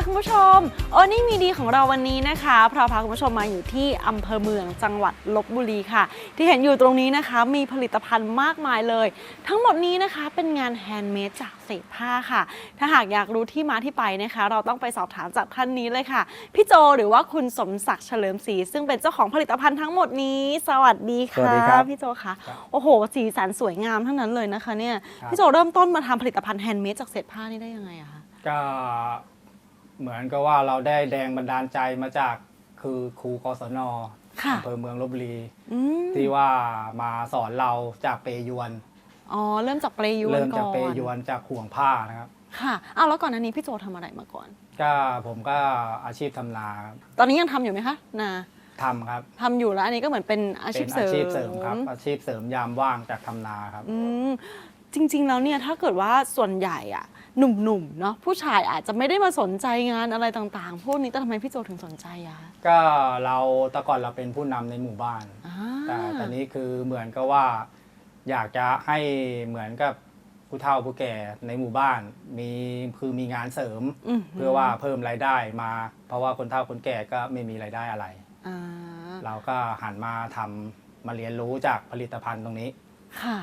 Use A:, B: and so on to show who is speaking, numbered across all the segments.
A: ค่ะคุณผู้ชมโอนี่มีดีของเราวันนี้นะคะเพราะพาคุณผู้ชมมาอยู่ที่อำเภอเมืองจังหวัดลบบุรีค่ะ ที่เห็นอยู่ตรงนี้นะคะ มีผลิตภัณฑ์มากมายเลย ทั้งหมดนี้นะคะเป็นงานแฮนด์เมดจากเศษผ้าค่ะ ถ้าหากอยากรู้ที่มาที่ไปนะคะ เราต้องไปสอบถามจากท่านนี้เลยค่ะ พี่โจหรือว่าคุณสมศักดิ์เฉลิมศรีซึ่งเป็นเจ้าของผลิตภัณฑ์ทั้งหมดนี้ สวัสดี
B: สวั
A: ค่ะ
B: สดีครับ
A: พี่โจค่ะ
B: ครับ
A: โอ้โห สีสันสวยงามทั้งนั้นเลยนะคะเนี่ย
B: ครับ
A: พี่โจเริ่มต้นมาทำผลิตภัณฑ์แฮนด์เมดจากเศษผ้านี่ได้ยังไงอะคะ
B: ก็ เหมือนกับว่าเราได้แรงบันดาลใจมาจากคือครูกศน
A: ค่ะ
B: อำเภอเมืองลบบุรี
A: อืม
B: ที่ว่ามาสอนเราจากเปยวน
A: อ๋อ เริ่มจากเปลยวน
B: เริ่ม
A: ก่
B: จาก
A: อน
B: เปยวนจากห่วงผ้านะครับ
A: ค่ะอ้าวแล้วก่อนหน้านี้พี่โจทำอะไรมาก่อน
B: ก็ผมก็อาชีพทำนาครับ
A: ตอนนี้ยังทำอยู่ไหมคะนา
B: ทำครับ
A: ทำอยู่แล้วอันนี้ก็เหมือนเป็นอาชี
B: เป็
A: พ
B: น
A: เสริ
B: อามชีพเสริมครับ อาชีพเสริมยามว่างจากทำนาครับ
A: อืมจริงๆ แล้วเนี่ยถ้าเกิดว่าส่วนใหญ่อะ หนุ่มๆเนาะผู้ชายอาจจะไม่ได้มาสนใจงานอะไรต่างๆ พวกนี้แต่ทำไมพี่โจถึงสนใจอะคะ
B: ก็เราแต่ก่อนเราเป็นผู้นำในหมู่บ้าน
A: อ่า
B: แต่ตอนนี้คือเหมือนกับว่า อยากจะให้เหมือนกับผู้เฒ่าผู้แก่ในหมู่บ้าน มีคือมีงานเสริม
A: ม
B: เพื่อว่าเพิ่มรายได้มา เพราะว่าคนเฒ่าคนแก่ก็ไม่มีรายได้อะไร
A: อ่า
B: เราก็หันมาทำมาเรียนรู้จากผลิตภัณฑ์ตรงนี้
A: ค่ะ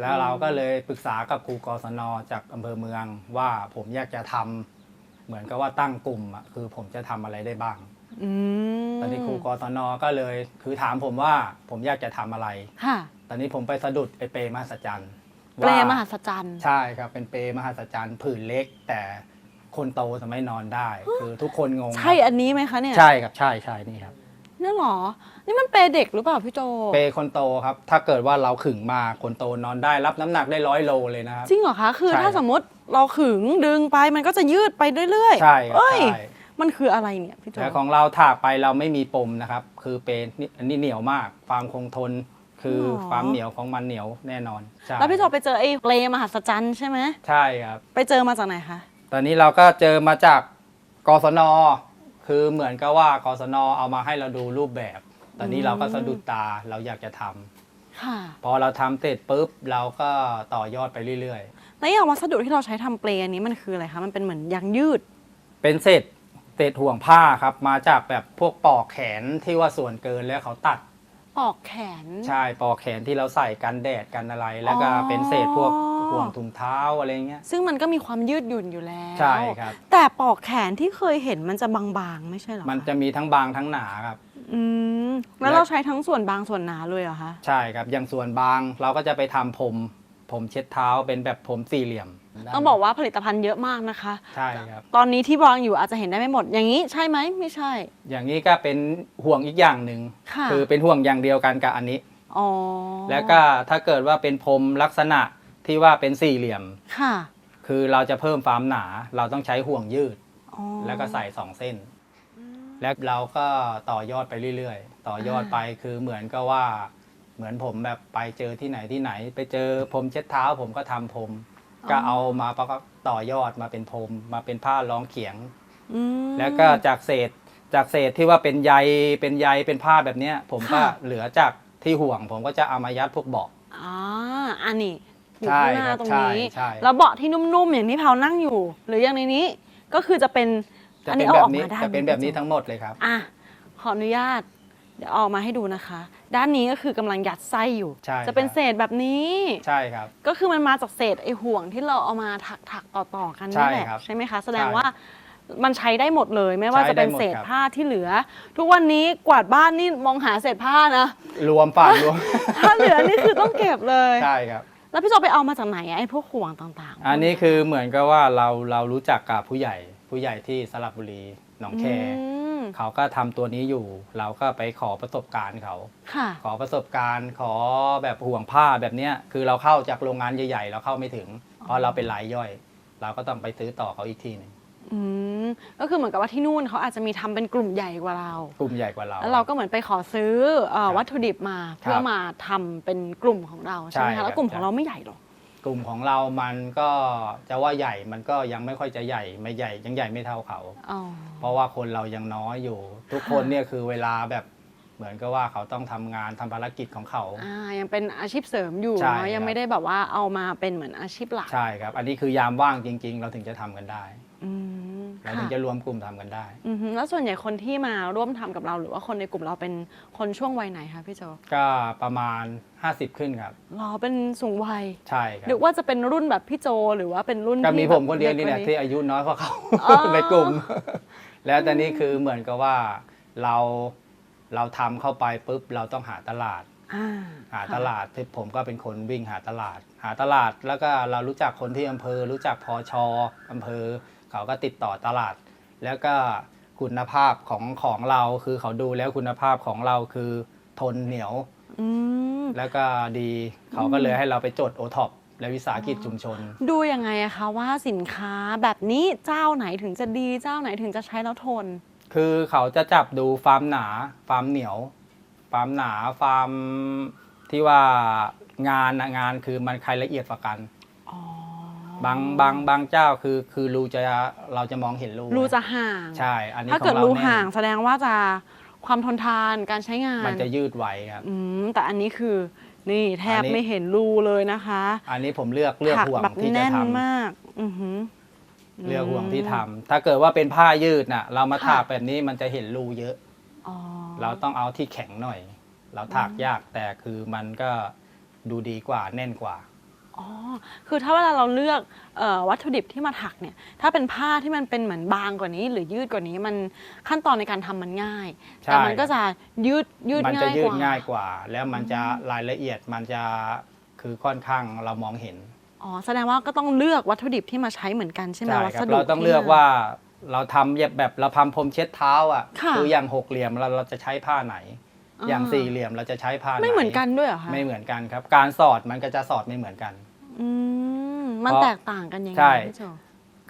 B: แล้วเราก็เลยปรึกษากับครูกศนจากอำเภอเมือง ว่าผมอยากจะทำเหมือนกับว่าตั้งกลุ่มอะคือผมจะทำอะไรได้บ้าง
A: อืม
B: ตอนนี้ครูกศนก็เลย คือถามผมว่าผมอยากจะทำอะไร
A: ค่ะ
B: ตอนนี้ผมไปสะดุดไอเปรมหัศจรรย์
A: เปล
B: ว่าม
A: หัศจรรย์
B: ใช่ครับเป็นเปรมหัศจรรย์ผืนเล็ก แต่คนโตสามารถนอนได้ คือทุกคนงง
A: ใช่อันนี้ไหมคะเนี่ย
B: ใช่ครับใช่ใช่นี่ครับ
A: นี่หรอ นี่มันเปลเด็กหรือเปล่าพี่โจ
B: เปรคนโตครับ ถ้าเกิดว่าเราขึงมาคนโตนอนได้รับน้ำหนักได้ร้อยโลเลยนะครับ
A: จริงเหรอคะ คือ
B: ใช่
A: ถ้าสมมติเราขึงดึงไปมันก็จะยืดไปเรื่อยๆ
B: ใช่ครับ
A: เอ้ย
B: ใช่
A: มันคืออะไรเนี่ยพี่โจ
B: แต่ของเราถากไปเราไม่มีปมนะครับ คือเป็นนี่อันนี้เหนียวมาก ความคงทน คือความเหนียวของมันเหนียวแน่นอนใช่
A: แล้วพี่โจไปเจอไอ้เปลมหัศจรรย์ใช่ไหม
B: ใช่ครับ
A: ไปเจอมาจากไหนคะ
B: ตอนนี้เราก็เจอมาจากกศน คือเหมือนกับว่ากศนเอามาให้เราดูรูปแบบ ตอนนี้เราก็สะดุดตาเราอยากจะทำ
A: ค่ะ
B: พอเราทำเสร็จปุ๊บเราก็ต่อยอดไปเรื่อย
A: แล้วอย่างวัสดุที่เราใช้ทำเปลอันนี้มันคืออะไรคะ มันเป็นเหมือนยางยืด
B: ๆ เป็นเศษเศษห่วงผ้าครับ มาจากแบบพวกปอกแขนที่ว่าส่วนเกินแล้วเขาตัด
A: ปอกแขน
B: ใช่ปอกแขนที่เราใส่กันแดดกันอะไร แล้วก็
A: อ๋อ
B: เป็นเศษพวกห่วงถุงเท้าอะไรเงี้ย
A: ซึ่งมันก็มีความยืดหยุ่นอยู่แล้ว
B: ใช่ครับ
A: แต่ปอกแขนที่เคยเห็นมันจะบางๆ ไม่ใช่เหรอค
B: มันจะมีทั้งบางทั้งหนาครับ
A: อืม แล้วเราใช้ทั้งส่วนบางส่วนหนาเลยเหรอคะ
B: ใช่ครับ อย่างส่วนบางเราก็จะไปทำผม ผมเช็ดเท้าเป็นแบบผมสี่เหลี่ยม
A: ต้องบอกว่าผลิตภัณฑ์เยอะมากนะคะ
B: ใช่ครับ
A: ตอนนี้ที่วางอยู่อาจจะเห็นได้ไม่หมด อย่างนี้ใช่ไหมไม่ใช่
B: อย่างนี้ก็เป็นห่วงอีกอย่างหนึ่ง
A: ค่ะ
B: คือเป็นห่วงอย่างเดียวกันกับอันนี้
A: อ๋อ
B: แล้วก็ถ้าเกิดว่าเป็นพรมลักษณะที่ว่าเป็นสี่เหลี่ยม
A: ค่ะ
B: คือเราจะเพิ่มความหนา เราต้องใช้ห่วงยืด
A: อ๋อ
B: แล้วก็ใส่สองเส้น แล้วเราก็ต่อยอดไปเรื่อย ๆ ต่อยอดไปคือเหมือนก็ว่า เหมือนผมแบบไปเจอที่ไหนที่ไหน ไปเจอพรมเช็ดเท้า ผมก็ทำพรมก็เอามาประกอบต่อยอดมาเป็นพรมมาเป็นผ้ารองเขียง
A: อืม
B: แล้วก็จากเศษจากเศษที่ว่าเป็นใยเป็นใยเป็นผ้าแบบเนี้ย ผมก็
A: ค่ะ
B: เหลือจากที่ห่วง ผมก็จะเอามายัดพวกเบาะ
A: อ่าอันนี้อยู่
B: ใช่
A: ข้างหน้า
B: ครับ
A: ตรง
B: ใช่
A: นี้
B: ใช่
A: แล้วเบาะที่นุ่มๆอย่างที่เผานั่งอยู่ หรืออย่างในนี้ก็คือจะเป็น
B: จะ
A: อัน
B: เป็
A: นี้
B: น
A: เอา
B: แบ
A: ออบก
B: นี้
A: มาได้
B: จะเป็น
A: ไหม
B: แบบนี้
A: พี่โจ
B: ทั้งหมดเลยครับ
A: อะขออนุญาต เดี๋ยวเอามาให้ดูนะคะ ด้านนี้ก็คือกำลังยัดไส้อยู่
B: ใช่
A: จะเป็น
B: ครับ
A: เศษแบบนี้
B: ใช่ครับ
A: ก็คือมันมาจากเศษไอ้ห่วงที่เราเอามาถักถักต่อต่อๆกัน
B: ใช่
A: นี่แหละ
B: ครับ
A: ใช่ไหมคะ แสดง
B: ใช่
A: ว่ามันใช้ได้หมดเลยไม่ว่า
B: ใช้
A: จะเป็น
B: ได้หมด
A: เศษ
B: ครับ
A: ผ้าที่เหลือ ทุกวันนี้กวาดบ้านนี่มองหาเศษผ้านะ
B: รวมฝาดรวม
A: ถ้าเหลือนี่คือต้องเก็บเลย
B: ใช่ครับ
A: แล้วพี่โจไปเอามาจากไหนอะไอ้พวกห่วงต่างๆ
B: อันนี้คือเหมือนกับว่าเราเรารู้จักกับผู้ใหญ่ผู้ใหญ่ที่สระบุรีหนองแค
A: อืมม
B: เขาก็ทำตัวนี้อยู่ เราก็ไปขอประสบการณ์เขา
A: ค่ะ
B: ขอประสบการณ์ ขอแบบห่วงผ้าแบบเนี้ยคือเราเข้าจากโรงงานใหญ่ๆเราเข้าไม่ถึง เพราะเราเป็นรายย่อย เราก็ต้องไปซื้อต่อเขาอีกทีหนึ่ง
A: อืมก็คือเหมือนกับว่าที่นู่นเขาอาจจะมีทำเป็นกลุ่มใหญ่กว่าเรา
B: กลุ่มใหญ่กว่าเรา
A: แล้วเราก็เหมือนไปขอซื้อเอ่อ
B: ครับ
A: วัตถุดิบมาเพื่อมาทำเป็นกลุ่มของเราใช่ไหม
B: ใช่ครั
A: คะ
B: บ
A: แล้วกลุ่มข
B: ใช่
A: องเราไม่ใหญ่หรอก
B: กลุ่มของเรามันก็จะว่าใหญ่มันก็ยังไม่ค่อยจะใหญ่ไม่ใหญ่ยังใหญ่ไม่เท่าเขา
A: อ๋อ
B: เพราะว่าคนเรายังน้อยอยู่ ทุกคนเนี่ยคือเวลาแบบเหมือนกับว่าเขาต้องทำงานทำภารกิจของเขา
A: อ่า ยังเป็นอาชีพเสริมอยู่
B: ใช่
A: เนาะยัง
B: ครับ
A: ไม่ได้แบบว่าเอามาเป็นเหมือนอาชีพหลัก
B: ใช่ครับ อันนี้คือยามว่างจริง ๆ เราถึงจะทำกันได้
A: อืม
B: เราถึง
A: ค่ะ
B: จะรวมกลุ่มทำกันได้
A: อือฮึแล้วส่วนใหญ่คนที่มาร่วมทำกับเรา หรือว่าคนในกลุ่มเราเป็นคนช่วงวัยไหนคะพี่โจ
B: ก็ประมาณ 50 ขึ้นครับ
A: รอเป็นสูงวัย
B: ใช่ครับ
A: หรือว่าจะเป็นรุ่นแบบพี่โจหรือว่าเป็นรุ่น
B: ก็มี
A: ที่
B: ผ
A: แบบ
B: มคนเดียวนี่แหละ
A: กกา
B: ที่อายุน้อยกว่าเขา
A: อ๋อ
B: ในกลุ่ม แล้วตอนนี้คือเหมือนกับว่าเราเราทำเข้าไปปุ๊บเราต้องหาตลาด
A: อ่า
B: หาตลาดที่ผมก็เป็นคนวิ่งหาตลาด หาตลาดแล้วก็เรารู้จักคนที่อำเภอ รู้จักพอชออำเภอ เขาก็ติดต่อตลาด แล้วก็คุณภาพของของเราคือเขาดูแล้วคุณภาพของเราคือทนเหนียว
A: อืม
B: แล้วก็ดีเขาก็เลยให้เราไปจดโอท็อปและวิสาหกิจชุมชน
A: ดูยังไงอะคะว่าสินค้าแบบนี้เจ้าไหนถึงจะดีเจ้าไหนถึงจะใช้แล้วทน
B: คือเขาจะจับดูฟาร์มหนาฟาร์มเหนียวฟาร์มหนาฟาร์มที่ว่างานนะงานคือมันใครละเอียดกว่ากัน
A: อ๋อ
B: บางบางบางเจ้าคือคือรูจะเราจะมองเห็นรู
A: รูจะห่าง
B: ใช่ อันนี้
A: ถ้าเกิด
B: ของ
A: รู
B: แน่น
A: ห่างแสดงว่าจะความทนทานการใช้งาน
B: มันจะยืดไหวครับ
A: อืมแต่อันนี้คือนี่แทบ
B: อันนี้
A: ไม่เห็นรูเลยนะคะ
B: อันนี้ผมเลือกเลือก
A: ถัก
B: ห่วง
A: แบบ
B: ที่จะ
A: แน่น
B: ทำ
A: มาก อือหือ
B: เลือกห่วงที่ทำถ้าเกิดว่าเป็นผ้ายืดน่ะ เรามา
A: ค่ะ
B: ถากแบบนี้มันจะเห็นรูเยอะ
A: อ๋อ
B: เราต้องเอาที่แข็งหน่อย เราถากยากแต่คือมันก็ดูดีกว่าแน่นกว่า
A: อ๋อ คือถ้าเวลาเราเลือกเออวัตถุดิบที่มาถักเนี่ย ถ้าเป็นผ้าที่มันเป็นเหมือนบางกว่านี้ หรือยืดกว่านี้มันขั้นตอนในการทำมันง่าย
B: ใช่
A: แต่มันก็จะยืดยืด
B: มัน
A: ง่า
B: จะ
A: ย
B: ยื
A: ก
B: ด
A: ว่า
B: ง่ายกว่า แล้วมันจะรายละเอียดมันจะคือค่อนข้างเรามองเห็น
A: อ๋อ แสดงว่าก็ต้องเลือกวัตถุดิบที่มาใช้เหมือนกันใช่ไหม
B: ใช่
A: วั
B: ครั
A: ส
B: บ
A: ดุ
B: เราต้อง
A: ที่
B: เลือก
A: ม
B: ว่าเราทำแบบแบบเราทำพรมเช็ดเท้าอะ
A: ค่ะ
B: ออย่างหกเหลี่ยมเราเราจะใช้ผ้าไหน
A: อ่า
B: อย่างสี่เหลี่ยมเราจะใช้ผ้าไหน
A: ไม่เหมือนกันด้วยเหรอคะ
B: ไม่เหมือนกันครับ การสอดมันก็จะสอดไม่เหมือนกัน
A: อืมมัน
B: เพราะ
A: แตกต่างกันยังไง
B: ใช่
A: พี่โจ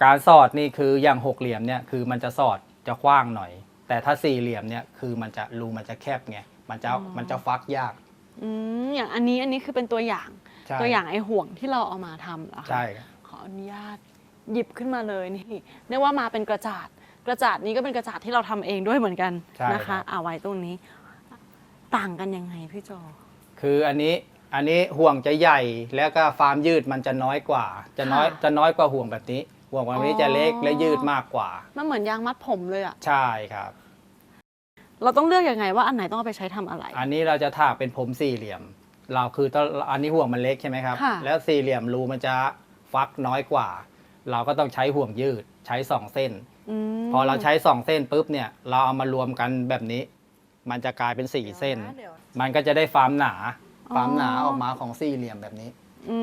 B: การสอดนี่คืออย่างหกเหลี่ยมเนี่ยคือมันจะสอดจะกว้างหน่อย แต่ถ้าสี่เหลี่ยมเนี่ยคือมันจะรูมันจะแคบไงมันจะมันจะฟักยาก
A: อืมอย่างอันนี้อันนี้คือเป็นตัวอย่าง
B: ใช่
A: ตัวอย่างไอ้ห่วงที่เราเอามาทำเหรอคะ
B: ใช่ครับ
A: ขออนุญาตหยิบขึ้นมาเลยนี่เรียกว่ามาเป็นกระจาดกระจาดนี้ก็เป็นกระจาดที่เราทำเองด้วยเหมือนกัน
B: ใช่
A: นะ
B: ครั
A: คะ
B: บ
A: เอาไว้ตรงนี้ ต่างกันยังไงพี่โจ
B: คืออันนี้ อันนี้ห่วงจะใหญ่แล้วก็ฟาร์มยืดมันจะน้อยกว่า จะน้อย
A: ค่ะ
B: จะน้อยกว่าห่วงแบบนี้ ห่วงแบบนี้จะเล็ก
A: อ๋อ
B: และยืดมากกว่า
A: มันเหมือนยางมัดผมเลยอะ
B: ใช่ครับ
A: เราต้องเลือกยังไงว่าอันไหนต้องเอาไปใช้ทำอะไร
B: อันนี้เราจะถากเป็นผมสี่เหลี่ยม เราคือต้องอันนี้ห่วงมันเล็กใช่ไหมครับ
A: ค่ะ
B: แล้วสี่เหลี่ยมรูมันจะฟักน้อยกว่า เราก็ต้องใช้ห่วงยืดใช้สองเส้น
A: ม
B: พอเราใช้สองเส้นปุ๊บเนี่ย เราเอามารวมกันแบบนี้ มันจะกลายเป็นสี่เส้น
A: ดี๋ยวะ
B: มันก็จะได้ฟาร์มหนา
A: อ๋อ
B: ฟาร์มหนาออกมาของสี่เหลี่ยมแบบนี้
A: อื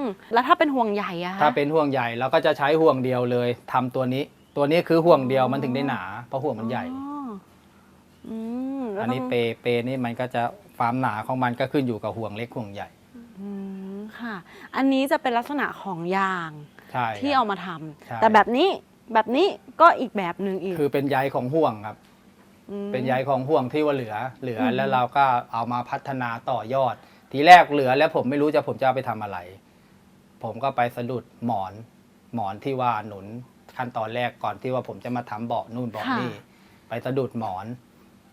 A: มแล้วถ้าเป็นห่วงใหญ่อะคะ
B: ถ้าเป็นห่วงใหญ่เราก็จะใช้ห่วงเดียวเลยทำตัวนี้ ตัวนี้คือห่วงเดียวมันถึงได้หนา เพราะห่วงมันใหญ่
A: อ๋ออืมแล้ว
B: อันนี้
A: ต้อง
B: เปเปนี่มันก็จะฟาร์มหนาของมันก็ขึ้นอยู่กับห่วงเล็กห่วงใหญ่
A: อืมค่ะ อันนี้จะเป็นลักษณะของยาง
B: ใช่
A: ที่
B: ครั
A: เอา
B: บ
A: มาทำ
B: ใช่
A: แต่แบบนี้แบบนี้ก็อีกแบบหนึ่งอีก
B: คือเป็นใยของห่วงครับ
A: ม
B: เป็นใยของห่วงที่ว่าเหลือเหลืออ
A: ม
B: แล้วเราก็เอามาพัฒนาต่อยอด ทีแรกเหลือแล้วผมไม่รู้จะผมจะเอาไปทำอะไร ผมก็ไปสะดุดหมอน หมอนที่ว่าหนุนขั้นตอนแรกก่อนที่ว่าผมจะมาทำเบาะนู่นเบาะนี่ไปสะดุดหมอน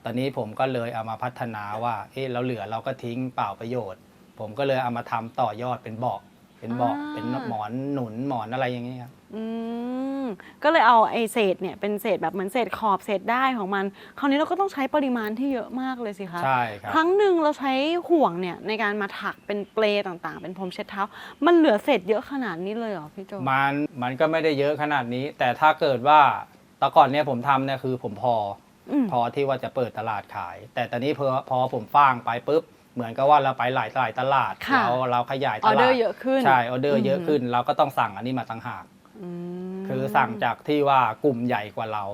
B: ตอนนี้ผมก็เลยเอามาพัฒนาว่า เอ๊ะเราเหลือเราก็ทิ้งเปล่าประโยชน์ ผมก็เลยเอามาทำต่อยอดเป็นเบาะเป็นเบาะเป็นหมอนหนุนหมอนอะไรอย่างเงี้ยครับ
A: อืม ก็เลยเอาไอ้เศษเนี่ยเป็นเศษแบบเหมือนเศษขอบเศษได้ของมัน คราวนี้เราก็ต้องใช้ปริมาณที่เยอะมากเลยสิคะ
B: ใช่ครับ
A: ครั้งหนึ่งเราใช้ห่วงเนี่ยในการมาถักเป็นเปลต่างๆ เป็นพรมเช็ดเท้า มันเหลือเศษเยอะขนาดนี้เลยเหรอพี่โจ
B: มันมันก็ไม่ได้เยอะขนาดนี้ แต่ถ้าเกิดว่าแต่ก่อนเนี่ยผมทำเนี่ยคือผมพอ
A: อืม
B: พอที่ว่าจะเปิดตลาดขาย แต่ตอนนี้พอพอผมฟ้างไปปุ๊บเหมือนกับว่าเราไปหลายหลายตลาด
A: ค่ะ
B: เราเราขยาย
A: อ
B: ต
A: อเด
B: ลา
A: อ
B: ด
A: ร์เยอะขึ้น
B: ใช่ออเดอร์เยอะ
A: อืม
B: ขึ้น เราก็ต้องสั่งอันนี้มาต่างหาก
A: อืม
B: คือสั่งจากที่ว่ากลุ่มใหญ่กว่าเรา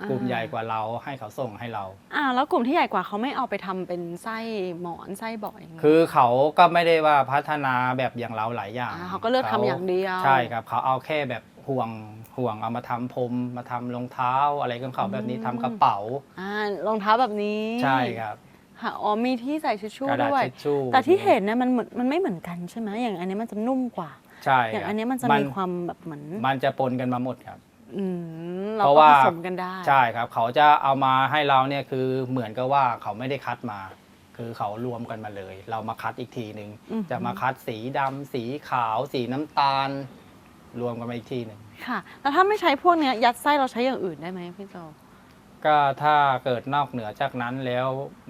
A: อ่าก
B: ลุ่มใหญ่กว่าเราให้เขาส่งให้เรา
A: อ่าแล้วกลุ่มที่ใหญ่กว่าเขาไม่เอาไปทำเป็นไส้หมอนไส้เบาะอย่างเงี้ย
B: คือเขาก็ไม่ได้ว่าพัฒนาแบบอย่างเราหลายอย่าง
A: อ่าเขาก็เลือกทำอย่างเดียว
B: ใช่ครับเขาเอาแค่แบบห่วงห่วงเอามาทำพรมมาทำรองเท้าอะไรของเขาแบบนี้ทำกระเป๋า
A: อ่ารองเท้าแบบนี้
B: ใช่ครับ
A: ค่ะอ๋อมีที่ใส่ทิชชู่
B: กระดาษ
A: ด้วย
B: ทิชชู่
A: แต่ที่เห็นเนี่ยมันเหมือนมันไม่เหมือนกันใช่ไหมอย่างอันนี้มันจะนุ่มกว่า
B: ใช่
A: อย่าง
B: ครับ
A: อันนี้มันจะมีความแบบเหมือน
B: มันจะปนกันมาหมดครับ
A: อืมเรา
B: เพราะ
A: ก็
B: ว่า
A: ผสมกันได้
B: ใช่ครับ เขาจะเอามาให้เราเนี่ยคือเหมือนกับว่าเขาไม่ได้คัดมา คือเขารวมกันมาเลย เรามาคัดอีกทีหนึ่ง
A: อือหือ
B: จะมาคัดสีดำสีขาว สีน้ำตาล รวมกันมาอีกทีหนึ่ง
A: ค่ะแล้วถ้าไม่ใช้พวกเนี้ยยัดไส้เราใช้อย่างอื่นได้ไหมพี่โจ
B: ก็ถ้าเกิดนอกเหนือจากนั้นแล้ว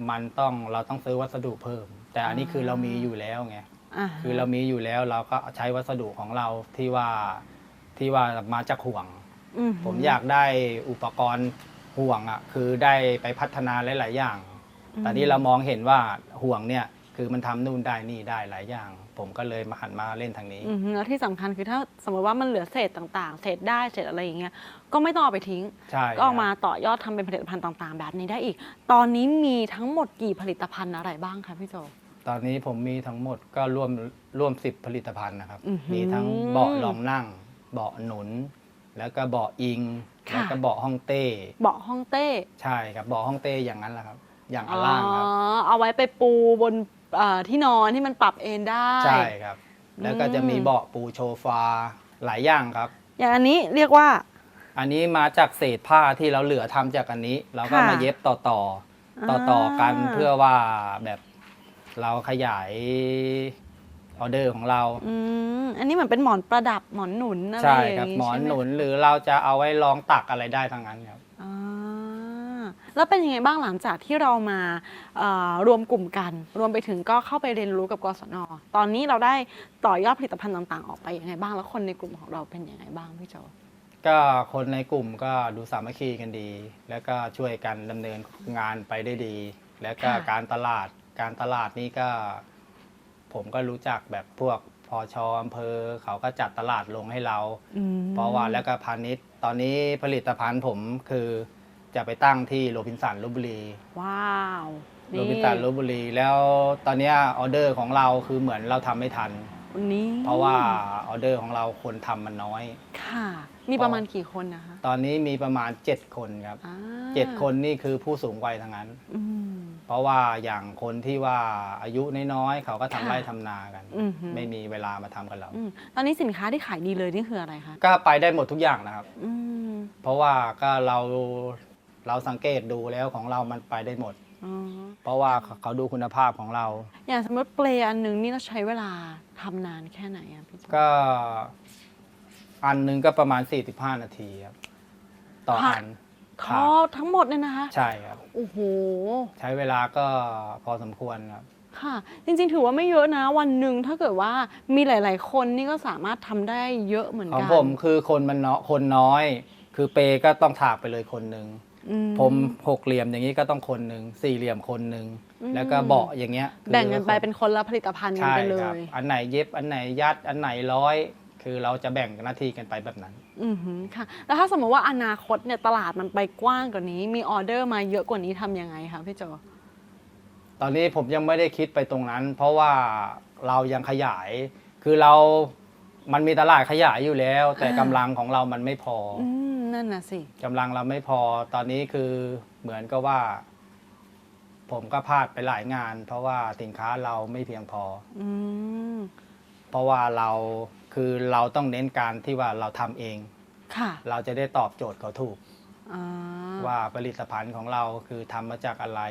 B: มันต้องเราต้องซื้อวัสดุเพิ่ม แต่อันนี้คือเรามีอยู่แล้วไง
A: อ่า
B: คือเรามีอยู่แล้วเราก็ใช้วัสดุของเราที่ว่าที่ว่ามาจากห่วง
A: อื
B: ผมอยากได้อุปกรณ์ห่วงอะคือได้ไปพัฒนาหลาย ๆ อย่าง
A: อืม
B: แต่ที่เรามองเห็นว่าห่วงเนี่ยคือมันทำนู่นได้นี่ได้หลายอย่าง ผมก็เลยมาหันมาเล่นทางนี้
A: อืมแล้วที่สำคัญคือถ้าสมมติว่ามันเหลือเศษต่างๆ เศษได้เศษอะไรอย่างเงี้ยก็ไม่ต้องเอาไปทิ้ง
B: ใช่
A: ก็เอามา
B: ครับ
A: ต่อยอดทำเป็นผลิตภัณฑ์ต่างๆ แบบนี้ได้อีก ตอนนี้มีทั้งหมดกี่ผลิตภัณฑ์อะไรบ้างคะพี่โจ
B: ตอนนี้ผมมีทั้งหมดก็ร่วมร่วมสิบผลิตภัณฑ์นะครับ
A: อื้อหือ
B: มีทั้งเบาะรองนั่ง เบาะหนุน แล้วก็เบาะอิง
A: ค่ะ
B: แล้วก็เบาะห้องเต้
A: เบาะห้องเต้
B: ใช่ครับเบาะห้องเต้อย่างนั้นแหละครับ อย่างอันล่างครับ
A: อ๋อเอาไว้ไปปูบนเอ่อที่นอนที่มันปรับเอนได้
B: ใช่ครับ แล้วก็จะมี
A: อืม
B: เบาะปูโชฟาหลายอย่างครับ
A: อย่างอันนี้เรียกว่า
B: อันนี้มาจากเศษผ้าที่เราเหลือทำจากอันนี้ เราก็
A: ค่ะ
B: มาเย็บต่อต่อต่อต่อๆกัน
A: อ่า
B: เพื่อว่าแบบ เราขยายออเดอร์ของเรา
A: อืมอันนี้เหมือนเป็นหมอนประดับหมอนหนุนอะไร
B: ใช่
A: อย่าง
B: ครับ
A: นี้
B: หมอน
A: ใช่ไห
B: นุนหรือเราจะเอาไว้รองตักอะไรได้ทั้งนั้นครับ
A: อ่าแล้วเป็นยังไงบ้างหลังจากที่เรามาเอ่อรวมกลุ่มกัน รวมไปถึงก็เข้าไปเรียนรู้กับกศนตอนนี้เราได้ต่อยอดผลิตภัณฑ์ต่าง ๆ ออกไปยังไงบ้างแล้วคนในกลุ่มของเราเป็นยังไงบ้างพี่โจ
B: ก็คนในกลุ่มก็ดูสามัคคีกันดี แล้วก็ช่วยกันดำเนินงานไปได้ดี แล้วก็
A: ค่ะ
B: การตลาด การตลาดนี่ก็ ผมก็รู้จักแบบพวกพอชออำเภอ เขาก็จัดตลาดลงให้เรา
A: อืม
B: เพราะว่าแล้วก็พาณิชย์ ตอนนี้ผลิตภัณฑ์ผมคือจะไปตั้งที่โรบินสันลบบุรี
A: ว้าว
B: โรบินสันลบบุรี แล้วตอนเนี้ยออเดอร์ของเราคือเหมือนเราทำไม่ทัน
A: วันนี้
B: เพราะว่าออเดอร์ของเราคนทำมันน้อย
A: ค่ะ มีประมาณกี่คนนะคะ
B: ตอนนี้มีประมาณ 7 คนครับ
A: อ่า
B: เจ็ดคนนี่คือผู้สูงวัยทั้งนั้น
A: อืม
B: เพราะว่าอย่างคนที่ว่าอายุน้อยๆเขาก็ทำ
A: ค่ะ
B: ไร่ทำนากัน
A: อือหือ
B: ไม่มีเวลามาทำกับเรา
A: อืมตอนนี้สินค้าที่ขายดีเลยนี่คืออะไรคะ
B: ก็ไปได้หมดทุกอย่างนะครับ
A: อืม
B: เพราะว่าก็เราเราสังเกตดูแล้วของเรามันไปได้หมด
A: อ๋อ
B: เพราะว่าเขาดูคุณภาพของเรา
A: อย่างสมมติเปลอันหนึ่งนี่เราใช้เวลาทำนานแค่ไหนอะพี่โจ
B: ก็ อันหนึงก็ประมาณ 45 นาทีครับต่ออัน
A: ทอทั้งหมดเนี่ยนะคะ
B: ใช่ครับ
A: โอ้โห
B: ใช้เวลาก็พอสมควรครับ
A: ค่ะ จริงๆ ถือว่าไม่เยอะนะ วันหนึ่งถ้าเกิดว่ามีหลาย ๆ คนนี่ก็สามารถทำได้เยอะเหมือน
B: ของ
A: กัน
B: ผมคือคนมันเนาะคนน้อย คือเปก็ต้องถากไปเลยคนหนึ่ง
A: อื
B: ผมหกเหลี่ยมอย่างนี้ก็ต้องคนหนึ่งสี่เหลี่ยมคนหนึ่ง
A: อืม
B: แล้วก็เบาะอย่างเงี้ยคือ
A: แบ่งกันไปเป็นคนละผลิตภัณฑ์กัน
B: ใช่
A: ไปเล
B: ครับ
A: ย
B: อันไหนเย็บอันไหนยัดอันไหนร้อย คือเราจะแบ่งหน้าที่กันไปแบบนั้น
A: อือหือค่ะ แล้วถ้าสมมติว่าอนาคตเนี่ยตลาดมันไปกว้างกว่านี้ มีออเดอร์มาเยอะกว่านี้ทำยังไงคะพี่โจ
B: ตอนนี้ผมยังไม่ได้คิดไปตรงนั้น เพราะว่าเรายังขยาย คือเรา มันมีตลาดขยายอยู่แล้ว แต่
A: อ่ากำ
B: ลังของเรามันไม่พออ
A: อืม นั่นน่ะสิ
B: กำลังเราไม่พอ ตอนนี้คือเหมือนกับว่า ผมก็พลาดไปหลายงาน เพราะว่าสินค้าเราไม่เพียงพอ
A: อืม
B: เพราะว่าเรา คือเราต้องเน้นการที่ว่าเราทำเอง
A: ค่ะ
B: เราจะได้ตอบโจทย์เขาถูก
A: อ่า
B: ว่าผลิตภัณฑ์ของเราคือทำมาจากอะไร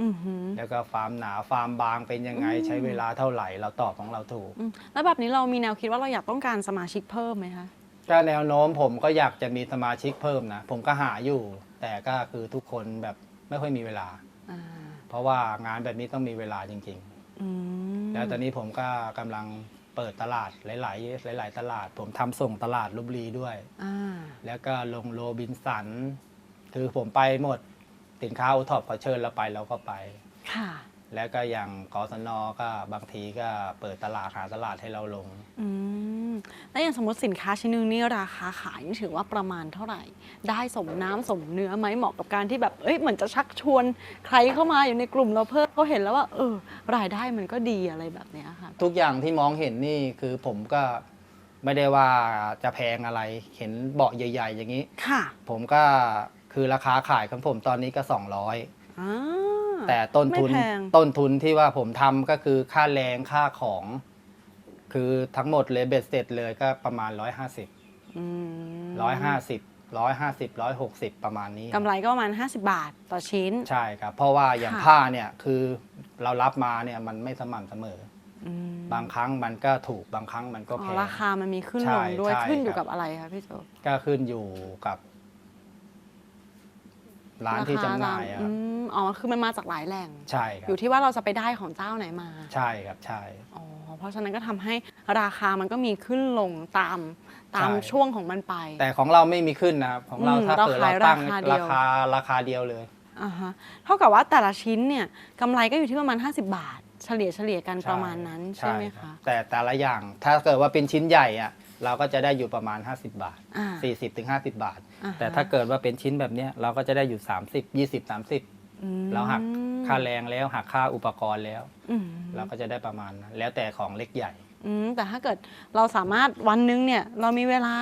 A: อือหือ
B: แล้วก็ฟาร์มหนาฟาร์มบางเป็นยังไง
A: อืม
B: ใช้เวลาเท่าไหร่เราตอบของเราถูก
A: อืมแล้วแบบนี้เรามีแนวคิดว่าเราอยากต้องการสมาชิกเพิ่มไหมคะ
B: ก็แนวโน้มผมก็อยากจะมีสมาชิกเพิ่มนะ ผมก็หาอยู่ แต่ก็คือทุกคนแบบไม่ค่อยมีเวลา
A: อ่า
B: เพราะว่างานแบบนี้ต้องมีเวลาจริง
A: อืม
B: ๆ แล้วตอนนี้ผมก็กำลัง เปิดตลาดหลาย ๆ หลาย ๆ ตลาด ผมทำส่งตลาดลบบุรีด้วย
A: อ่า
B: แล้วก็ลงโรบินสัน คือผมไปหมดสินค้าอุทอปเขาเชิญเราไปเราก็ไป
A: ค่ะ
B: แล้วก็อย่างกศนก็บางทีก็เปิดตลาดหาตลาดให้เราลง
A: อืม แล้วอย่างสมมติสินค้าชิ้นหนึงนี่ราคาขายนี่ถือว่าประมาณเท่าไหร่ ได้สมน้ำสมเนื้อไหมเหมาะกับการที่แบบเอ้ยเหมือนจะชักชวนใครเข้ามาอยู่ในกลุ่มเราเพิ่มเขาเห็นแล้วว่าเออรายได้มันก็ดีอะไรแบบเนี้ยค่ะ
B: ทุกอย่างที่มองเห็นนี่คือผมก็ไม่ได้ว่าจะแพงอะไร เห็นเบาะใหญ่ ๆ อย่างนี้
A: ค่ะ
B: ผมก็คือราคาขายของผมตอนนี้ก็ 200
A: อ่า
B: แต่ต้นทุน
A: ไม่แพง
B: ต้นทุนที่ว่าผมทำก็คือค่าแรงค่าของ คือทั้งหมดเลยเบ็ดเสร็จเลยก็ประมาณ 150
A: อืม
B: 150 150 160 ประมาณนี้
A: กำไรก็ประมาณ 50 บาทต่อชิ้น
B: ใช่ครับ เพราะว่าอย่าง
A: ค่ะ
B: ผ้าเนี่ยคือเรารับมาเนี่ยมันไม่สม่ำเสมอ
A: อืม
B: บางครั้งมันก็ถูกบางครั้งมันก็
A: อ๋
B: แพ
A: อง ราคามันมีขึ้น
B: ใช่
A: ลงด้วย
B: ใช่
A: ขึ้นอยู่
B: ครั
A: กับบอะไรคะพี่โจ
B: ก็ขึ้นอยู่กับ ร้านที่จำหน่าย
A: รค
B: อะ
A: ต
B: ค
A: อื
B: รับ
A: มอ๋อคือมันมาจากหลายแหล่ง
B: ใช่ครั
A: อบยู่ที่ว่าเราจะไปได้ของเจ้าไหนมา
B: ใช่ครับใช่
A: อ๋อ เพราะฉะนั้นก็ทำให้ราคามันก็มีขึ้นลงตามตาม
B: ใช่
A: ช่วงของมันไป
B: แต่ของเราไม่มีขึ้นนะครับ ของเรา
A: อืม
B: ถ้า
A: เรา
B: เกิด
A: ขา
B: เรา
A: ย
B: ตั้ง
A: ราคาเดียว
B: ราคาราคาเดียวเลย
A: อ่าฮะเท่ากับว่าแต่ละชิ้นเนี่ยกำไรก็อยู่ที่ประมาณ 50 บาท เฉลี่ยเฉลี่ยกัน
B: ใช่
A: ประมาณนั้นใช่ไหม
B: รั
A: คะ
B: บแต่แต่ละอย่างถ้าเกิดว่าเป็นชิ้นใหญ่อะเราก็จะได้อยู่ประมาณ 50 บาท
A: อ่า
B: 40ถึง50 บาท
A: อ่าฮะ
B: แต่ถ้าเกิดว่าเป็นชิ้นแบบเนี้ยเราก็จะได้อยู่ 30 20 30
A: อืม
B: เราหักค่าแรงแล้วหักค่าอุปกรณ์แล้ว
A: อืม
B: เราก็จะได้ประมาณนั้นแล้วแต่ของเล็กใหญ่
A: อืมแต่ถ้าเกิดเราสามารถวันหนึงเนี่ยเรามีเวลา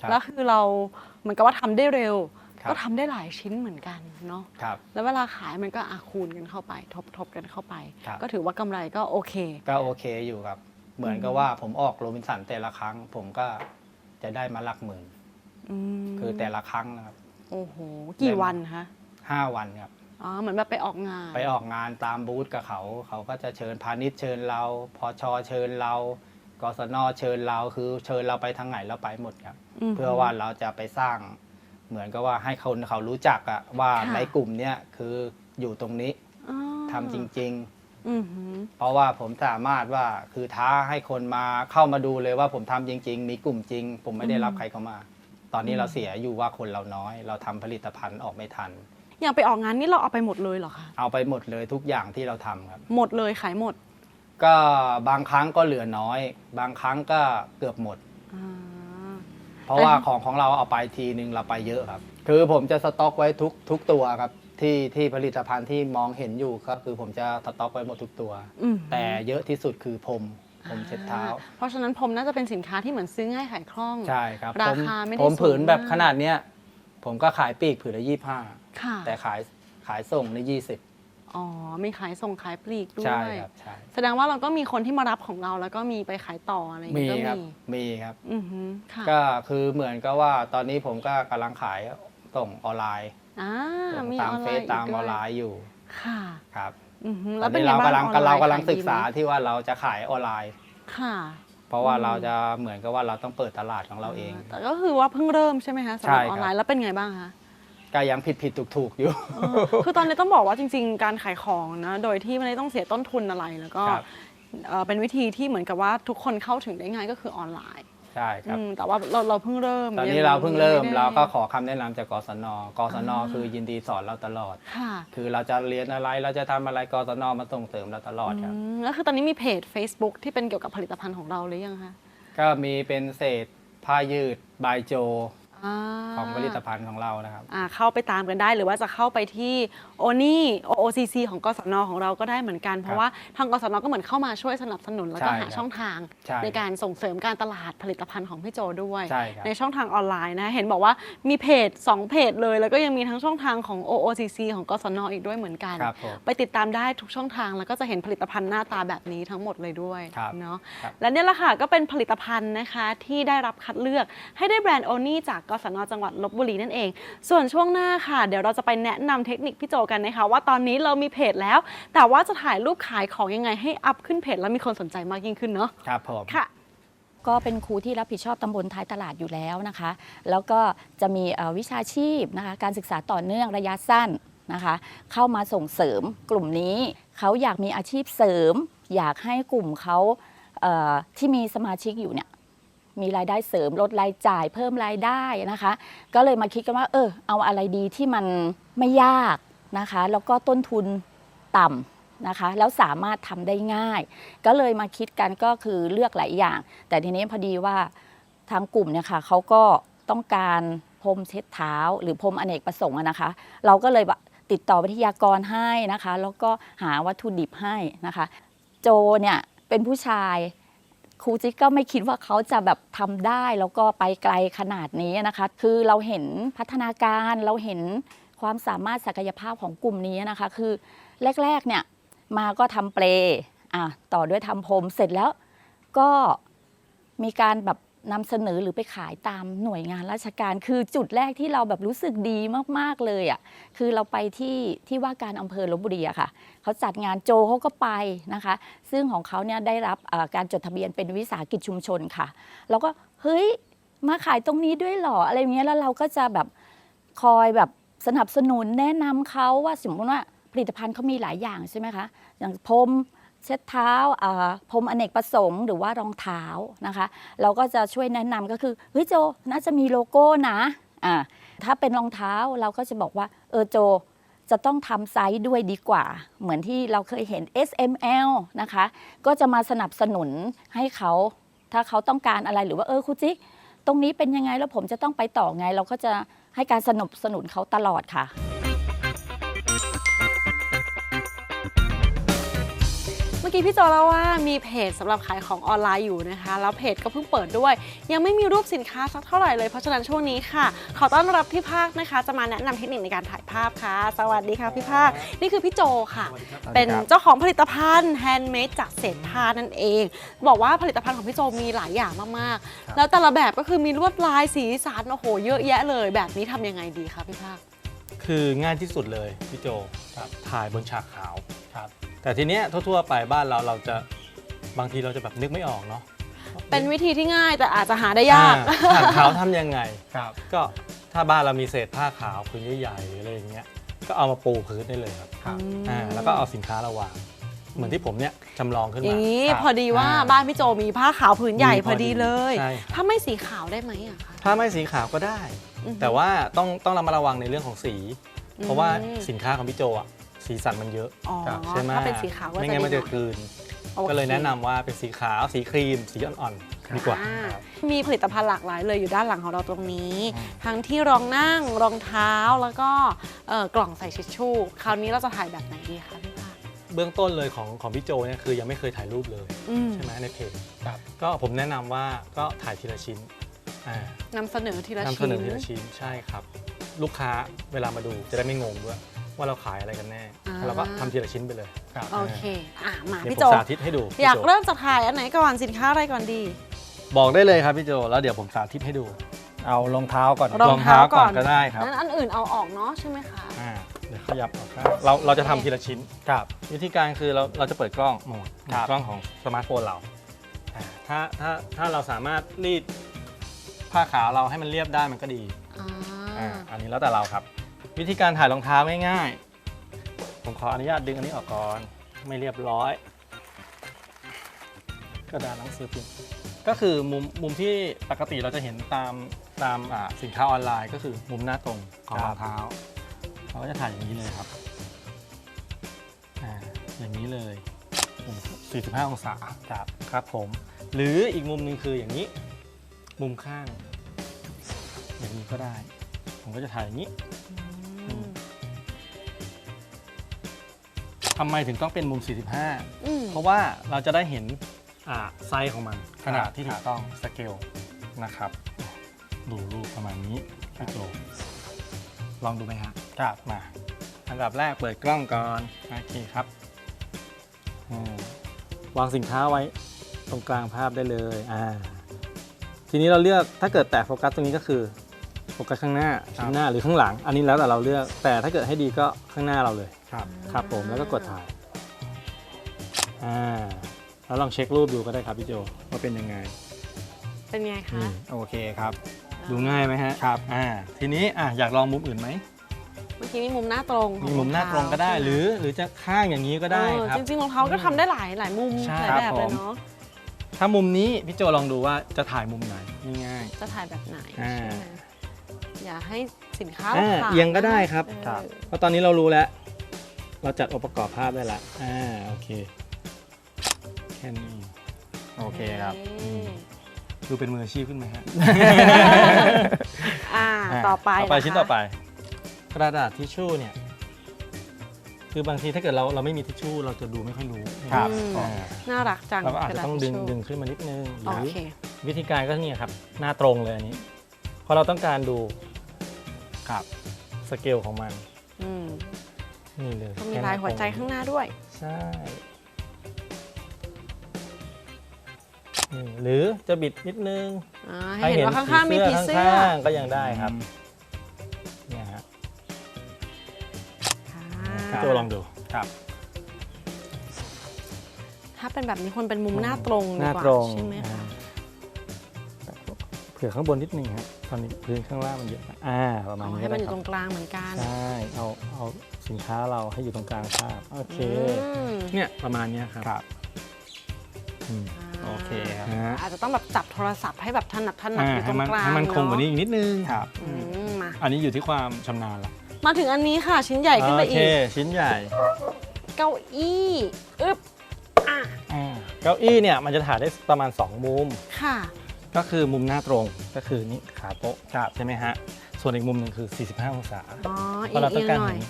B: ครับ
A: แล้วคือเราเหมือนกับว่าทำได้เร็ว
B: ครับ
A: ก็ทำได้หลายชิ้นเหมือนกันเนาะ
B: ครับ
A: แล้วเวลาขายมันก็อาคูณกันเข้าไป ทบทบกันเข้าไป
B: ครับ
A: ก็ถือว่ากำไรก็โอเค
B: ก็โอเคอยู่ครับ เหมือนกับว่าผมออกโรบินสันแต่ละครั้ง ผมก็จะได้มาหลักหมื่น
A: อืม
B: คือแต่ละครั้งนะครับ
A: โอ้โห กี่
B: ได้มา
A: วันคะ
B: ห้าวันครับ
A: อ๋อเหมือนแบบไปออกงาน
B: ไปออกงานตามบูธกับเขา เขาก็จะเชิญพาณิชย์เชิญเรา พอชอเชิญเรากศนเชิญเราคือเชิญเราไปทางไหนเราไปหมดครับ
A: ม
B: เพื่อว่าเราจะไปสร้างเหมือนกับว่าให้คนเขารู้จักอะว่า
A: ค่ะ
B: ในกลุ่มเนี้ยคืออยู่ตรงนี้
A: อ๋อ
B: ทำจริง
A: อือหือ
B: ๆ เพราะว่าผมสามารถว่าคือท้าให้คนมาเข้ามาดูเลยว่าผมทำจริง ๆ มีกลุ่มจริง ผมไม่ได้รับใครเข้ามา ตอนนี้เราเสียอยู่ว่าคนเราน้อย เราทำผลิตภัณฑ์ออกไม่ทัน
A: อย่างไปออกงานนี่เราเอาไปหมดเลยเหรอคะ
B: เอาไปหมดเลยทุกอย่างที่เราทำครับ
A: หมดเลยขายหมด
B: ก็บางครั้งก็เหลือน้อย บางครั้งก็เกือบหมด
A: อ่า
B: เพราะว่าของของเราเอาไปทีนึงเราไปเยอะครับ คือผมจะสต็อกไว้ทุกทุกตัวครับที่ที่ผลิตภัณฑ์ที่มองเห็นอยู่ครับคือผมจะสต็อกไว้หมดทุกตัว
A: อืม
B: แต่เยอะที่สุดคือผมผมเช็ดเท้า
A: อ่เพราะฉะนั้นผมน่าจะเป็นสินค้าที่เหมือนซื้อง่ายขายคล่อง
B: ใช่ครับ
A: รา
B: ผม
A: คาไม่ได้
B: ผมผืนแบบ
A: สูงมาก
B: ขนาดเนี้ยผมก็ขายปีกผืนละยี่ห้า
A: ค่ะ
B: แต่ขายขายส่งในยี่สิบ
A: อ๋อมีขายส่งขายปลีกด้วย
B: ใช่ครับใช่
A: แสดงว่าเราก็มีคนที่มารับของเราแล้วก็มีไปขายต่ออะไรอย่าง
B: มี
A: เงี้ยก็
B: ครับ
A: มี
B: มีครับ
A: อือหือค่ะ
B: ก็คือเหมือนกับว่าตอนนี้ผมก็กำลังขายส่งออนไลน์
A: อ่า
B: ส่ง
A: มี
B: ตา
A: อ
B: ม
A: อน
B: เฟ
A: ไล
B: ซ
A: น์อีก
B: ตาม
A: ด้
B: อ
A: ว
B: อน
A: ย
B: ไลน์อยู่
A: ค่ะ
B: ครับ
A: อือหือ
B: ต
A: แล้
B: อ
A: วนเป็น
B: นี้
A: ไง
B: เรา
A: บ้าง
B: กำลัง
A: ออนไลน์
B: เรากำลัง
A: ขย
B: ศึกษา
A: ดีไหม
B: ที่ว่าเราจะขายออนไลน์
A: ค่ะ
B: เพราะว่า
A: อืม
B: เราจะเหมือนกับว่าเราต้องเปิดตลาดของเราเอง
A: แต่ก็คือว่าเพิ่งเริ่มใช่ไหมคะสำหรับ
B: ใช่ครับ
A: ออนไลน์แล้วเป็นไงบ้างคะ
B: ก็ยังผิดผิดถูกถูกๆอยู่
A: เออคือตอนนี้ต้องบอกว่าจริง ๆ การขายของนะ โดยที่ไม่ได้ต้องเสียต้นทุนอะไรแล้วก็
B: ครับ
A: เอ่อเป็นวิธีที่เหมือนกับว่าทุกคนเข้าถึงได้ง่ายก็คือออนไลน์
B: ใช่ครับ
A: อืมแต่ว่าเราเราเพิ่งเริ่ม
B: ตอนนี้
A: ยัง
B: เราเพิ่งเริ่ม
A: ไได้
B: เราก็ขอคำแนะนำจากกศนกศน
A: อ่า
B: คือยินดีสอนเราตลอด
A: ค่ะ
B: คือเราจะเรียนอะไรเราจะทำอะไรกศนมาส่งเสริมเราตลอดครับ
A: อืมแล้วคือตอนนี้มีเพจ Facebook ที่เป็นเกี่ยวกับผลิตภัณฑ์ของเราหรือยังคะ
B: ก็มีเป็นเศษผ้ายืดบายโจา ของผลิตภัณฑ์ของเรานะครับ
A: อ่าเข้าไปตามกันได้หรือว่าจะเข้าไปที่โอนี่ OOCC ของกศนของเราก็ได้เหมือนกัน เพราะว่าทางกศนก็เหมือนเข้ามาช่วยสนับสนุนแล้วก็
B: ใช่
A: หา
B: ครับ
A: ช่องทาง
B: ใช่
A: ในการส่งเสริมการตลาดผลิตภัณฑ์ของพี่โจด้วย
B: ใช่ครับ
A: ในช่องทางออนไลน์นะเห็นบอกว่ามีเพจ 2 เพจเลย แล้วก็ยังมีทั้งช่องทางของ OOCC ของกศนอีกด้วยเหมือนกัน
B: ครับผม
A: ไปติดตามได้ทุกช่องทางแล้วก็จะเห็นผลิตภัณฑ์หน้าตาแบบนี้ทั้งหมดเลยด้วย
B: ครับ
A: เนาะ
B: ครับ
A: และเนี่ยแหละค่ะก็เป็นผลิตภัณฑ์นะคะที่ได้รับคัดเลือกให้ได้แบรนด์โอนี่จากกศนจังหวัดลบบุรีนั่นเอง ส่วนช่วงหน้าค่ะ เดี๋ยวเราจะไปแนะนำเทคนิคพี่โจกันนะคะว่าตอนนี้เรามีเพจแล้ว แต่ว่าจะถ่ายรูปขายของยังไงให้อัพขึ้นเพจแล้วมีคนสนใจมากยิ่งขึ้นเนาะ
B: ครับผม
A: ค่ะ
C: ก็เป็นครูที่รับผิดชอบตำบลท้ายตลาดอยู่แล้วนะคะ แล้วก็จะมีเอ่อวิชาชีพนะคะการศึกษาต่อเนื่องระยะสั้นนะคะ เข้ามาส่งเสริมกลุ่มนี้เขาอยากมีอาชีพเสริม อยากให้กลุ่มเขาเอ่อที่มีสมาชิกอยู่เนี่ย มีรายได้เสริมลดรายจ่ายเพิ่มรายได้นะคะ ก็เลยมาคิดกันว่าเออเอาอะไรดีที่มันไม่ยากนะคะ แล้วก็ต้นทุนต่ำนะคะ แล้วสามารถทำได้ง่าย ก็เลยมาคิดกันก็คือเลือกหลายอย่าง แต่ทีนี้พอดีว่าทางกลุ่มเนี่ยค่ะเขาก็ต้องการพรมเช็ดเท้า หรือพรมอเนกประสงค์นะคะ เราก็เลยติดต่อวิทยากรให้นะคะ แล้วก็หาวัตถุดิบให้นะคะ โจเนี่ยเป็นผู้ชาย ครูจิ๊กก็ไม่คิดว่าเขาจะแบบทำได้แล้วก็ไปไกลขนาดนี้นะคะ คือเราเห็นพัฒนาการเราเห็นความสามารถศักยภาพของกลุ่มนี้นะคะ คือแรกๆเนี่ยมาก็ทำเปลอะต่อด้วยทำพรมเสร็จแล้วก็มีการแบบ นำเสนอหรือไปขายตามหน่วยงานราชการ คือจุดแรกที่เราแบบรู้สึกดีมากๆเลยอะคือเราไปที่ที่ว่าการอำเภอลบบุรีอะค่ะเขาจัดงานโจเขาก็ไปนะคะ ซึ่งของเขาเนี่ยได้รับการจดทะเบียนเป็นวิสาหกิจชุมชนค่ะแล้วก็เฮ้ยมาขายตรงนี้ด้วยหรออะไรเงี้ยแล้วเราก็จะแบบคอยแบบสนับสนุนแนะนำเขาว่าสมมติว่าผลิตภัณฑ์เขามีหลายอย่างใช่ไหมคะ อย่างพรม เช็ดเท้าพรมอเนกประสงค์หรือว่ารองเท้านะคะ เราก็จะช่วยแนะนำก็คือเฮ้ยโจน่าจะมีโลโก้นะอ่าถ้าเป็นรองเท้าเราก็จะบอกว่าเออโจจะต้องทำไซส์ด้วยดีกว่า เหมือนที่เราเคยเห็น S M L นะคะ ก็จะมาสนับสนุนให้เขา ถ้าเขาต้องการอะไรหรือว่าเออครูจิ๊กตรงนี้เป็นยังไงแล้วผมจะต้องไปต่อไง เราก็จะให้การสนับสนุนเขาตลอดค่ะ
A: กี้พี่โจเล่าว่ามีเพจสำหรับขายของออนไลน์อยู่นะคะ แล้วเพจก็เพิ่งเปิดด้วย ยังไม่มีรูปสินค้าสักเท่าไหร่เลยเพราะฉะนั้นช่วงนี้ค่ะ ขอต้อนรับพี่ภาคนะคะ จะมาแนะนำเทคนิคในการถ่ายภาพค่ะ สวัสดีค่ะพี่ภาค นี่คือพี่โจค่ะ เป็นเจ้าของผลิตภัณฑ์แฮนด์เมดจากเศษผ้านั่นเอง บอกว่าผลิตภัณฑ์ของพี่โจมีหลายอย่างมาก
B: ครับ
A: ๆแล้วแต่ละแบบก็คือมีลวดลายสีสันโอ้โหเยอะแยะเลย แบบนี้ทำยังไงดีคะพี่ภาค
D: คือง่ายที่สุดเลยพี่โจ
B: ครับ
D: ถ่ายบนฉากขาว
B: ครับ
D: แต่ทีเนี้ยทั่วๆไปบ้านเราเราจะบางทีเราจะแบบนึกไม่ออกเนาะ
A: เป็นวิธีที่ง่ายแต่อาจจะหาได้ยาก
D: อ่ฉากขาวทำยังไง
B: ครับ
D: ก็ถ้าบ้านเรามีเศษผ้าขาวพื้นใหญ่ๆหรืออะไรอย่างเงี้ยก็เอามาปูพื้นได้เลยครับ
B: ครับ
D: อ่าแล้วก็เอาสินค้าเราวางเหมือนที่ผมเนี่ยจำลองขึ้น
A: อ
D: มา
A: ย่างนี้
B: ครับ
A: พอดีว่า
D: อ่า
A: บ้านพี่โจมีผ้าขาวผืนใหญ่
D: มี
A: พอดีเลย
D: ใช่ครับ
A: ถ้าไม่สีขาวได้ไหมอะคะ
D: ถ้าไม่สีขาวก็ได้
A: อือฮึ
D: แต่ว่าต้องต้องระมัดระวังในเรื่องของสี เพราะว่า
A: อืม
D: สินค้าของพี่โจอะ สีสันมันเยอะ
A: อ๋อ
D: ใช่ไหม
A: ถ้าเป็นสีขาวก็
D: ไม่
A: จะ
D: งั้นมัน
A: ดี
D: จะ
A: หอย
D: กลืน
A: โอค
D: ก็เลยแนะนำว่าเป็นสีขาวสีครีม สีอ่อนๆดีกว่า
A: อ่มีผลิตภัณฑ์หลากหลายเลยอยู่ด้านหลังของเราตรงนี้
D: อืม
A: ทั้งที่รองนั่งรองเท้าแล้วก็เอ่อกล่องใส่ทิชชู่คราวนี้เราจะถ่ายแบบไหนดีคะพี่ภาค
D: เบื้องต้นเลยของของพี่โจเนี่ยคือยังไม่เคยถ่ายรูปเลย
A: อืม
D: ใช่ไหมในเพจ
B: ครับ
D: ก็ผมแนะนำว่าก็ถ่ายทีละชิ้นอ่านำ
A: เสนอทีละ
D: นำเส
A: ชิ้น
D: นอทีละชิ้นใช่ครับ ลูกค้าเวลามาดูจะได้ไม่งงด้วย ว่าเราขายอะไรกันแน่เราก็ทำทีละชิ้นไปเลย
B: ครับ
A: โอเค อะ มา
D: เดี๋ยว
A: พี่
D: ผ
A: โจ
D: มสาธิตให้ดูพี่
A: อยาก
D: โจ
A: เริ่มจากถ่ายอันไหนก่อนสินค้าอะไรก่อนดี
D: บอกได้เลยครับพี่โจแล้วเดี๋ยวผมสาธิตให้ดู
B: เอารองเท้าก่อน
A: รองเท้าก่อน
D: ก็ได้ครับ
A: นั้นอันอื่นเอาออกเนาะใช่ไหมคะ
D: อ่าเดี๋ยวขยับออกข้างเราเราจะทำทีละชิ้น
B: ครับ
D: วิธีการคือเราเราจะเปิดกล้องโหมด
B: ครับ
D: กล้องของสมาร์ทโฟนเราอ่าถ้าถ้าถ้าเราสามารถรีดผ้าขาวเราให้มันเรียบได้มันก็ดี
A: อ่า
D: อ่าอันนี้แล้วแต่เราครับ วิธีการถ่ายรองเท้าง่ายๆ ผมขออนุญาตดึงอันนี้ออกก่อน ไม่เรียบร้อย กระดาษหนังสือพิมพ์ก็คือมุมมุมที่ปกติเราจะเห็นตามตามอ่าสินค้าออนไลน์ ก็คือมุมหน้าตรงของรองเท้าเราก็จะถ่ายอย่างนี้เลยครับอ่าอย่างนี้เลยมุม45 องศาครับครับผม หรืออีกมุมหนึ่งคืออย่างนี้ มุมข้าง อย่างนี้ก็ได้ ผมก็จะถ่ายอย่างนี้ ทำไมถึงต้องเป็นมุม
A: อืม
D: 45เพราะว่าเราจะได้เห็นอ่าไซส์ของมันขนาดที่
B: ครั
D: ถู
B: บ
D: กต้องสเกลนะครับดูรูปประมาณนี้พี่โจลองดูไหมฮะ
B: ครับ
D: มา อันดับแรกเปิดกล้องก่อนโอเคครับอืมวางสินค้าไว้ตรงกลางภาพได้เลยอ่าทีนี้เราเลือกถ้าเกิดแตะโฟกัสตรงนี้ก็คือโฟกัสข้างหน้าข้างหน้าหรือข้างหลัง อันนี้แล้วแต่เราเลือกแต่ถ้าเกิดให้ดีก็ข้างหน้าเราเลย
B: ครับ
D: ครับผมแล้วก็กดถ่ายอ่าแล้วลองเช็ครูปดูก็ได้ครับพี่โจว่าเป็นยังไง
A: เป็นไง
D: อื
A: คะ
D: ม
B: โอเคครับ
D: ดูง่ายไหมฮะ
B: ครับ
D: อ่าทีนี้อะอยากลองมุมอื่นไหม
A: เมื่อกี้มีมุมหน้าตรง
D: มีมุมหน้าตรงก็ได้
A: ใช่ไห
D: รือ หรือจะข้างอย่างนี้ก็ได้
A: เออ
D: ครับ
A: จริงๆรองเท้าก็ทำได้หลายหลายมุม
D: ใช่
A: หลายแบบ
D: ครับ
A: เลย
D: ผม
A: เนาะ
D: ถ้ามุมนี้พี่โจลองดูว่าจะถ่ายมุมไหนง่าย
A: จะถ่ายแบบไหน
D: อ่า
A: ใช่ไหมอย่าให้สินค้า
D: อ่า
A: ขาด
D: เอียงก็ได้ครับ
A: เออ
B: ครับ
D: ๆเพราะตอนนี้เรารู้แล้ว เราจัดองค์ประกอบภาพได้ละอ่าโอเค แค่นี้
B: โอเคครับ
A: นี่
D: ดูเป็นมืออาชีพขึ้นไหมฮะ
A: อ่า
D: อ่า
A: ต่อไป
D: ต่อไป
A: นะคะ
D: ชิ้นต่อไป กระดาษทิชชู่เนี่ย คือบางทีถ้าเกิดเราเราไม่มีทิชชู่เราจะดูไม่ค่อยรู้
B: ครับ
A: อืม
D: อ่า
A: น่ารักจัง
D: เราก็อาจ
A: ก
D: จะ
A: ระดษ
D: ต้องดึง
A: ทิชชู่
D: ดึงขึ้นมานิดนึงห
A: โอ
D: รือ
A: เค
D: วิธีการก็เนี่ยครับ หน้าตรงเลยอันนี้เพราะเราต้องการดู
B: ครับ
D: สเกลของมัน
A: อืม
D: นี่เลย
A: ก็มีลายหัวใจข้างหน้าด้วย
D: ใช่นี่หรือจะบิดนิดนึง
A: อ่าให้เห็นว่าข้างๆมีผีเสื้อ
D: ข้างๆก็ยังได้ครับเนี่ยฮะ
A: อ่า
D: พี่โจลองดู
B: ครับ
A: ถ้าเป็นแบบนี้ควรเป็นมุมหน้าตรง
D: ห
A: ดี
D: น้าก
A: ว่า
D: ตรง
A: ใช่ไหม
D: อ่า
A: คะ
D: เผื่อข้างบนนิดนึงครับตอนนี้พื้นข้างล่างมันเยอะไปอ่าประมา
A: อ๋
D: ณ
A: อ
D: นี้
A: ให้มันอยู่
D: ก็
A: ตร
D: ได้
A: งกลางเหมือนกัน
D: ครับใช่เอาเอา สินค้าเราให้อยู่ตรงกลางภาพโอเค
A: อืม
D: เนี่ยประมาณเนี้ยครับ
B: ครับ
D: อืม
B: โอเคครับ
D: นะฮะ
A: อาจจะต้องแบบจับโทรศัพท์ให้แบบถนัดถนัด
D: อ่า
A: อยู่ต
D: ให้
A: รง
D: มัน
A: กลาง
D: ให้มันคงกว่านี้
A: เอะ
D: อีกนิดนึง
B: ครับ
A: อืมมา
D: อันนี้อยู่ที่ความชำนาญละ
A: มาถึงอันนี้ค่ะชิ้นใหญ่ขึ้นไป
D: โอ
A: อี
D: เค
A: ก
D: ชิ้นใหญ่
A: เก้าอี้อึ๊บอะ
D: อ่าเก้าอี้เนี่ยมันจะถ่ายได้ประมาณ 2 มุม
A: ค่ะ
D: ก็คือมุมหน้าตรงก็คือนี่ขาโต๊ะใช่ไหมฮะ ส่วนอีกมุมหนึ่งคือ 45 องศา
A: อ๋อ
D: เพ
A: อี
D: ราะเรา
A: ก
D: ต้
A: อี
D: อง
A: ก
D: การ
A: หน่อ
D: เห็
A: ย
D: น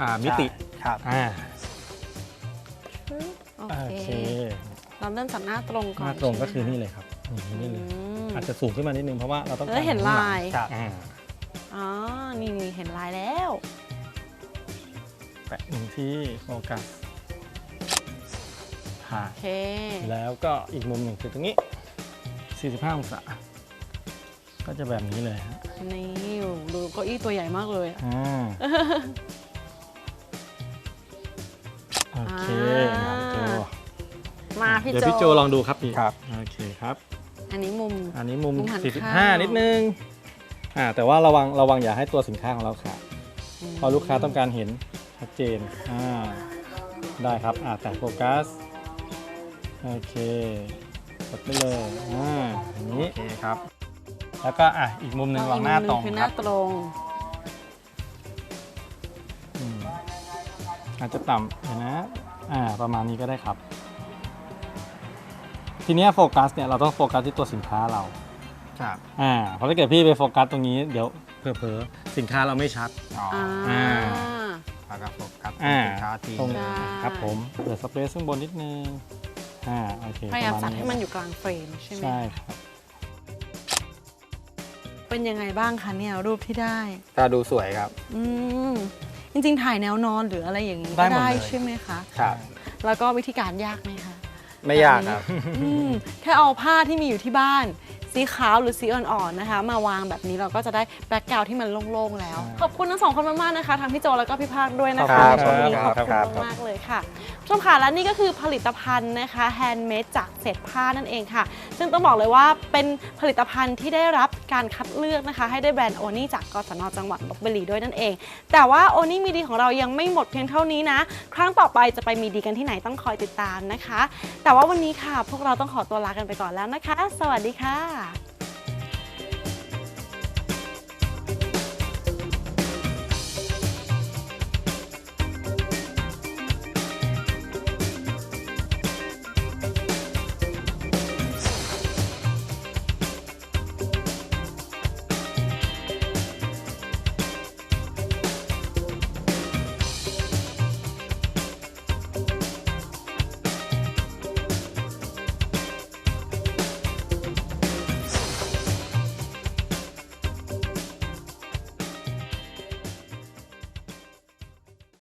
D: อ่ามิติ
B: ครับ
D: อ่า
A: โอ
D: โอ
A: เค
D: เค
A: เราเริ่มจากหน้าตรงก่อน
D: หน้าตรงก็
A: ใช่
D: คือ
A: ไหม
D: นี่เลยครับนี่นี่เลย
A: อืม
D: อาจจะสูงขึ้นมานิดนึงเพราะว่าเราต้อง
A: เอ
D: การ
A: อเห็นลาย
B: ครับ
D: อ่า
A: อ๋อ นี่นี่เห็นลายแล้ว
D: แปะหนึ่งที่โฟกัสถ่า
A: โอยเค
D: แล้วก็อีกมุมหนึ่งคือตรงนี้ 45 องศาก็จะแบบนี้เลยฮะ
A: นี่ดูเก้าอี้ตัวใหญ่มากเลยอะ
D: อ่า เค
A: อ่า
D: ครับพี่โจ
A: มาพี่
D: เดี๋ยว
A: โจ
D: พี่โจลองดูครับพี่
B: ครับ
D: โอเคครับ
A: อันนี้มุม
D: อันนี้มุม
A: มุมหันข้าง
D: 45 นิดนึงอ่าแต่ว่าระวังระวังอย่าให้ตัวสินค้าของเราขาดเพราะลูกค้าต้องการเห็นชัดเจนอ่าได้ครับอ่าแต่โฟกัสโอเคกดไปเลยอ่าอย่างนี้
B: โอเคครับ
D: แล้วก็อะอีกมุมหนึ่งวางหน้าตรง
A: คือห
D: ค
A: น้า
D: รับ
A: ตรง
D: อืมอาจจะต่ำเดี๋ยวนะ อ่าประมาณนี้ก็ได้ครับ ทีเนี้ยโฟกัสเนี่ยเราต้องโฟกัสที่ตัวสินค้าเรา
B: ครับ
D: อ่าเพราะถ้าเกิดพี่ไปโฟกัสตรงนี้เดี๋ยวเผลอๆสินค้าเราไม่ชัด
B: อ๋อ
A: อ่า
D: อ่า
B: แล้วก็โฟกัส
D: อ่า
B: สินค้าที
D: ตรง
A: ใช่
D: ครับผมเหลือสเปซข้างบนนิดนึงอ่าโอเค
A: พยายาม
D: ประ
A: จัด
D: ณ
A: ให้มันอยู่กลางเฟรมใช่ไหม
D: ใช่ครับ
A: เป็นยังไงบ้างคะเนี่ยรูปที่ได้
B: ถ้าดูสวยครับ
A: อืม จริงๆ ถ่ายแนวนอนหรืออะไรอย่างนี้
D: ได้
A: ก็
D: หมด
A: ได้
D: เลย
A: ใช่ไหมคะ
B: ครับ
A: แล้วก็วิธีการยากไหมคะ
B: ไม่ยากครับ
A: อืมแค่เอาผ้าที่มีอยู่ที่บ้าน สีขาวหรือสีอ่อนๆนะคะ มาวางแบบนี้เราก็จะได้แบ็กกราวที่มันโล่งๆแล้ว
D: ใช่
A: ขอบคุณทั้งสองคนมากๆนะคะทั้งพี่โจแล้วก็พี่ภาคด้วยนะ
B: ครั
A: คะ
B: บ
A: ในช่วงนี้
B: ค
A: ข
B: รั
A: อ
B: บบ
A: คุณ
B: ครับ
A: มากๆเลยค่ะผู้ชมค่ะและนี่ก็คือผลิตภัณฑ์นะคะแฮนด์เมดจากเศษผ้านั่นเองค่ะ ซึ่งต้องบอกเลยว่าเป็นผลิตภัณฑ์ที่ได้รับการคัดเลือกนะคะ ให้ได้แบรนด์โอนี่จากกศนจังหวัดลบบุรีด้วยนั่นเอง แต่ว่าโอนี่มีดีของเรายังไม่หมดเพียงเท่านี้นะ ครั้งต่อไปจะไปมีดีกันที่ไหนต้องคอยติดตามนะคะ แต่ว่าวันนี้ค่ะ พวกเราต้องขอตัวลากันไปก่อนแล้วนะคะ สวัสดีค่ะ